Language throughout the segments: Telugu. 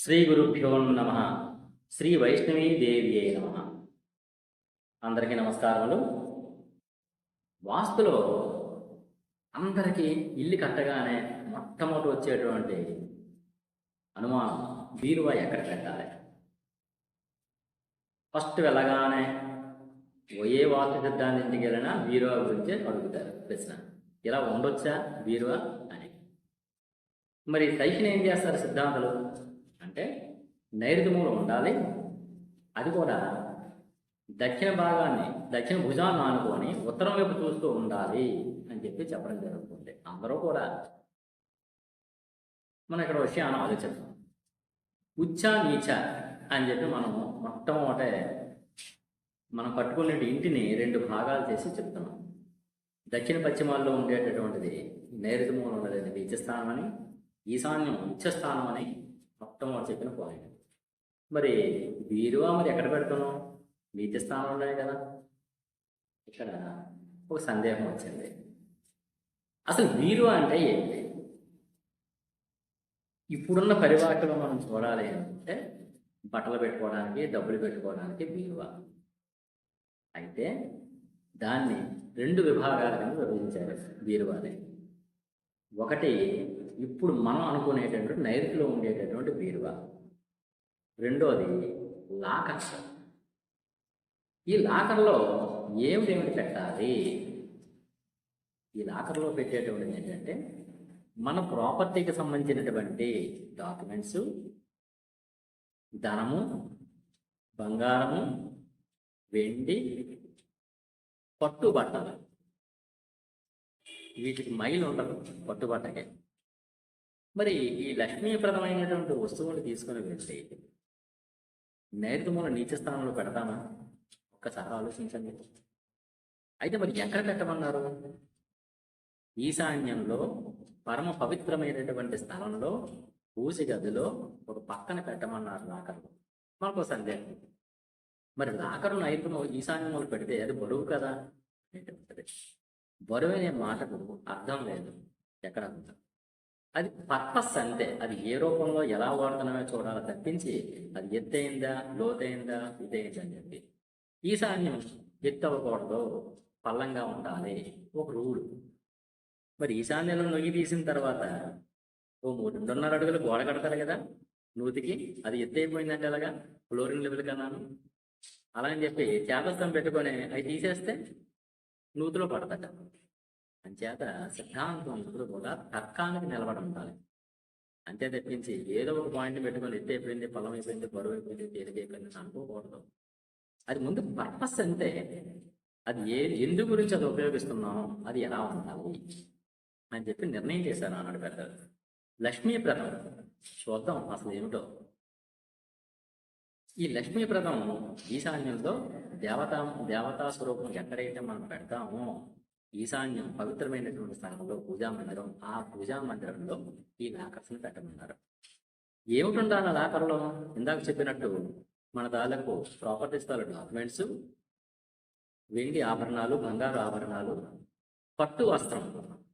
శ్రీ గురుభ్యో నమ. శ్రీ వైష్ణవీ దేవి నమ. అందరికీ నమస్కారములు. వాస్తులో అందరికీ ఇల్లు కట్టగానే మొట్టమొదటి వచ్చేటువంటి అనుమానం బీరువా ఎక్కడ పెట్టాలి ఫస్ట్ వెళ్ళగానే ఏ వాస్తు సిద్ధాంతి ఇంటికి వెళ్ళినా బీరువా గురించి అడుగుతారు ప్రశ్న. ఇలా ఉండొచ్చా బీరువా అని. మరి సైకిల్ ఏం చేస్తారు సిద్ధాంతులు? అంటే నైరుతి ఉండాలి. అది కూడా దక్షిణ భాగాన్ని దక్షిణ భుజాన్ని ఆనుకొని ఉత్తరం వైపు చూస్తూ ఉండాలి అని చెప్పి చెప్పడం జరుగుతుంది. అందరూ కూడా మనం ఇక్కడ విషయాన్ని ఆలోచిద్దాం. ఉచ్చ నీచ అని చెప్పి మనం మొట్టమొదట మనం పట్టుకునే ఇంటిని రెండు భాగాలు చేసి చెప్తున్నాం. దక్షిణ పశ్చిమాల్లో ఉండేటటువంటిది నైరుతి మూలం ఉండేది నీచ స్థానం అని ఈశాన్యం ఉచ్చ స్థానం అని మొట్టమొదటి చెప్పిన పాయింట్ మరి బీరువా మరి ఎక్కడ పెడుతున్నాం నీతి స్థానం ఉన్నాయి కదా. ఇక్కడ ఒక సందేహం వచ్చింది. అసలు బీరువా అంటే ఏంటి? ఇప్పుడున్న పరివాహకులు మనం చూడాలి అంటే బట్టలు పెట్టుకోవడానికి డబ్బులు పెట్టుకోవడానికి బీరువా అయితే దాన్ని రెండు విభాగాల కింద విభజించారు బీరువాని ఒకటి ఇప్పుడు మనం అనుకునేటటువంటి నైరుతిలో ఉండేటటువంటి బీరువా. రెండోది లాకర్ ఈ లాకర్లో ఏమిటేమిటి పెట్టాలి? ఈ లాకర్లో పెట్టేటువంటిది ఏంటంటే మన ప్రాపర్టీకి సంబంధించినటువంటి డాక్యుమెంట్స్ ధనము బంగారము వెండి పట్టుబట్టలు. వీటికి మైలు ఉండదు పట్టుబట్టకే. మరి ఈ లక్ష్మీప్రదమైనటువంటి వస్తువులు తీసుకుని వెళ్తే నైరుతి నీచ స్థానంలో పెడతామా? ఒక్కసారి ఆలోచించండి. అయితే మరి ఎక్కడ పెట్టమన్నారు? ఈశాన్యంలో పరమ పవిత్రమైనటువంటి స్థలంలో పూజ గదిలో ఒక పక్కన పెట్టమన్నారు లాకర్లు. మనకు సందేహం. మరి లాకరు నైపుణ్యం ఈశాన్యంలో పెడితే అది బరువు కదా? అనేటువంటిది బరువు అనే మాటకు అర్థం లేదు. ఎక్కడ అర్థం? అది పర్పస్ అంతే. అది ఏ రూపంలో ఎలా వాడుతున్నామో చూడాలి తప్పించి అది ఎత్తైందా లోతైందా ఇదైందా అని చెప్పి. ఈశాన్యం ఎత్తు అవ్వకూడదు పల్లంగా ఉండాలి ఒక రూలు. మరి ఈశాన్యంలో నొయ్యి తీసిన తర్వాత ఓ మూడు రెండున్నర అడుగులు గోడ కడతారు కదా నూతికి అది ఎత్తు అయిపోయిందంటే అలాగా ఫ్లోరింగ్ లెవెల్ కన్నాను అలా అని చెప్పి చేపస్తం పెట్టుకొని అవి తీసేస్తే నూతిలో పడతాట అంచేత సిద్ధాంతం ఎప్పుడు కూడా తర్కానికి నిలబడి ఉండాలి. అంతే తప్పించి ఏదో ఒక పాయింట్ పెట్టుకొని ఎత్తి అయిపోయింది పొలం అయిపోయింది బరువు అయిపోయింది తేలికైపోయింది అనుకోకూడదు. అది ముందు పర్పస్ అంతే అది ఏ ఎందు గురించి అది ఉపయోగిస్తున్నాం అది ఎలా ఉండాలి అని చెప్పి నిర్ణయం చేశారు ఆనాడు పెద్దలు. లక్ష్మీప్రదం చూద్దాం అసలు ఏమిటో. ఈ లక్ష్మీప్రదం ఈశాన్యంలో దేవతా దేవతా స్వరూపం ఎక్కడైతే మనం పెడతామో ఈశాన్యం పవిత్రమైనటువంటి స్థలంలో పూజా మందిరం ఆ పూజా మందిరంలో ఈ లాకర్స్ని పెట్టమన్నారు. ఏమిటి ఉండాలి ఆ లాకర్లో ఇందాక చెప్పినట్టు మన దాదాపు ప్రాపర్టీస్ తాలూకు డాక్యుమెంట్స్ వెండి ఆభరణాలు బంగారు ఆభరణాలు పట్టు వస్త్రం.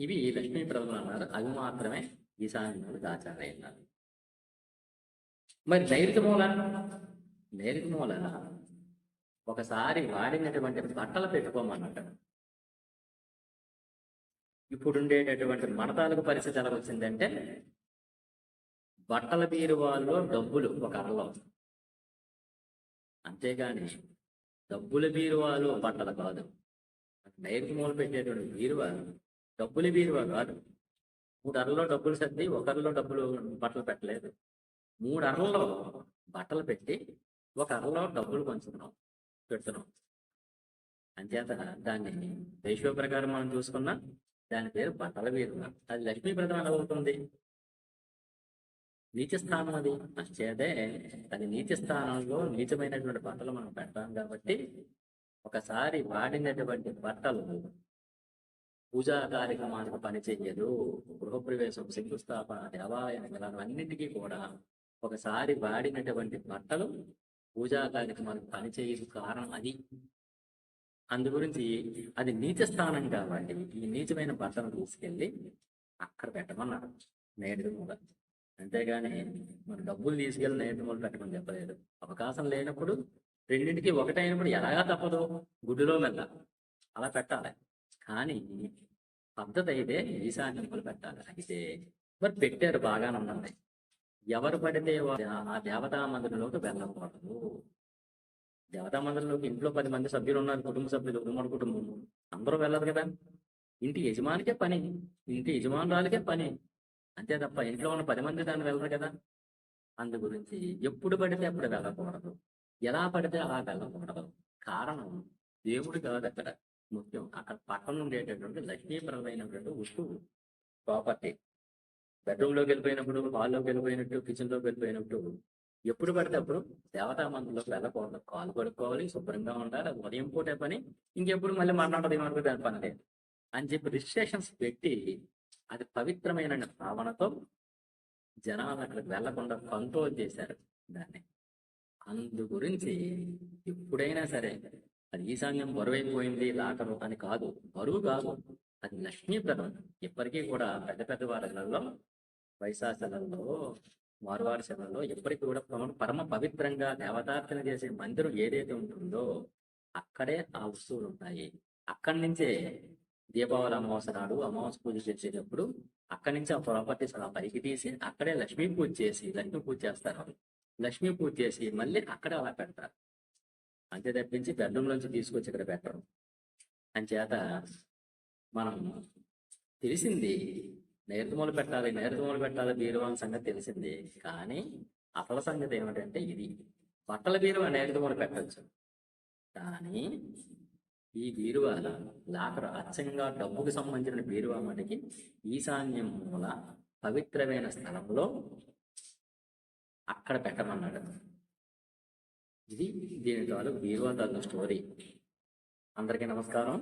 ఇవి లక్ష్మీప్రదం అన్నారు. అవి మాత్రమే ఈశాన్యంలో దాచాలి అన్నారు. మరి నైరుతి మూల? నైరుతి మూల ఒకసారి వాడినటువంటి బట్టలు పెట్టుకోమన్నట్టు. ఇప్పుడు ఉండేటటువంటి మడతాలకు పరిస్థితి ఎలా వచ్చిందంటే బట్టల బీరువాల్లో డబ్బులు ఒక అరలో అంతేగాని డబ్బుల బీరువాలు బట్టలు కాదు. నైరుతి మూల పెట్టేటువంటి బీరువా డబ్బుల బీరువా కాదు. మూడు అరలో డబ్బులు సర్ది ఒకరిలో డబ్బులు బట్టలు పెట్టలేదు. మూడు అరల్లో బట్టలు పెట్టి ఒక అరలో డబ్బులు పంచుకున్నాం పెడుతున్నాం. అంచేత దాన్ని రేషియో ప్రకారం మనం చూసుకున్నా దాని పేరు బట్టల బీరువా అది లక్ష్మీ ఎలా అవుతుంది నీచ స్థానం అది. అంచేతే అది నీచ స్థానంలో నీచమైనటువంటి బట్టలు మనం పెట్టాం కాబట్టి ఒకసారి వాడినటువంటి బట్టలు పూజా కార్యక్రమానికి పనిచేయదు గృహప్రవేశం శంకుస్థాపన దేవాలయ అన్నింటికీ కూడా ఒకసారి వాడినటువంటి బట్టలు పూజా కార్యక్రమానికి పనిచేయదు కారణం అది. అందు గురించి అది నీచ స్థానం కాబట్టి ఈ నీచమైన బట్టను తీసుకెళ్ళి అక్కడ పెట్టమన్నారు నేడు మూల. అంతేగాని మన డబ్బులు తీసుకెళ్ళి నేర్చుకోవాలి పెట్టమని చెప్పలేదు. అవకాశం లేనప్పుడు రెండింటికి ఒకటైనప్పుడు ఎలాగా తప్పదు? గుడిలో మెల్ల. అలా పెట్టాలి. కానీ పద్ధతి అయితే ఈశాన్యములు పెట్టాలి. అయితే మరి పెట్టారు బాగానే ఉన్నది ఎవరు పడితే ఆ దేవతా మందిరంలోకి వెళ్ళకూడదు. దేవతా మందిరంలోకి ఇంట్లో పది మంది సభ్యులు ఉన్నారు కుటుంబ సభ్యులు ఉమ్మడి కుటుంబం. అందరూ వెళ్ళదు కదా. ఇంటి యజమానికే పని ఇంటి యజమానురాలకే పని. అంతే తప్ప ఇంట్లో ఉన్న పది మంది దాన్ని వెళ్ళరు కదా. అందు గురించి ఎప్పుడు పడితే అప్పుడు వెళ్ళకూడదు. ఎలా పడితే అలా వెళ్ళకూడదు. కారణం దేవుడు కాదు అక్కడ ముఖ్యం. అక్కడ పక్కన ఉండేటటువంటి లక్ష్మీపరమైనటువంటి వస్తువు ప్రాపర్టీ బెడ్రూమ్లోకి వెళ్ళిపోయినప్పుడు హాల్లోకి వెళ్ళిపోయినట్టు కిచెన్లోకి వెళ్ళిపోయినట్టు ఎప్పుడు పడితే అప్పుడు దేవతా మందులోకి వెళ్ళకూడదు. కాలు పడుకోవాలి శుభ్రంగా ఉండాలి ఉదయం పూటే పని ఇంకెప్పుడు మళ్ళీ మర్నాడు మనకు దాని పని లేదు. అని చెప్పి రిజిస్ట్రేషన్స్ పెట్టి అది పవిత్రమైన భావనతో జనాలు అక్కడికి వెళ్ళకుండా కంట్రోల్ చేశారు దాన్ని. అందు గురించి ఎప్పుడైనా సరే అది ఈశాన్యం బరువైపోయింది లాకరు అని కాదు బరువు కాదు అది లక్ష్మీప్రదం. ఇప్పటికీ కూడా పెద్ద పెద్ద వారిలలో వైశాఖలలో వారువారి సెలలో ఎప్పటికీ కూడా పరమ- పవిత్రంగా దేవతార్చన చేసే మందిరం ఏదైతే ఉంటుందో అక్కడే ఆ వస్తువులు ఉంటాయి. అక్కడి నుంచే దీపావళి అమావాస్య నాడు అమావాస్య పూజ చేసేటప్పుడు అక్కడి నుంచి ఆ ప్రాపర్టీస్ అలా పైకి తీసి అక్కడే లక్ష్మీ పూజ చేసి లక్ష్మీ పూజ చేస్తారు లక్ష్మీ పూజ చేసి మళ్ళీ అక్కడే అలా పెడతారు. అంతే తప్పించి బెడ్రూమ్ నుంచి తీసుకొచ్చి ఇక్కడ పెట్టరు. అంచేత మనం తెలిసింది నేర్తుమూలు పెట్టాలి నేర్తుమూలు పెట్టాలి బీరువా సంగతి తెలిసింది. కానీ అసలు సంగతి ఏమిటంటే ఇది. బట్టల బీరువా నేర్తుమూలు పెట్టచ్చు. కానీ ఈ బీరువా లాకర్ అచ్చంగా డబ్బుకు సంబంధించిన బీరువా మటుకి ఈశాన్యం మూల పవిత్రమైన స్థలంలో అక్కడ పెట్టమన్నాడు. ఇది దీని ద్వారా బీరువా తాలూకు స్టోరీ. అందరికీ నమస్కారం.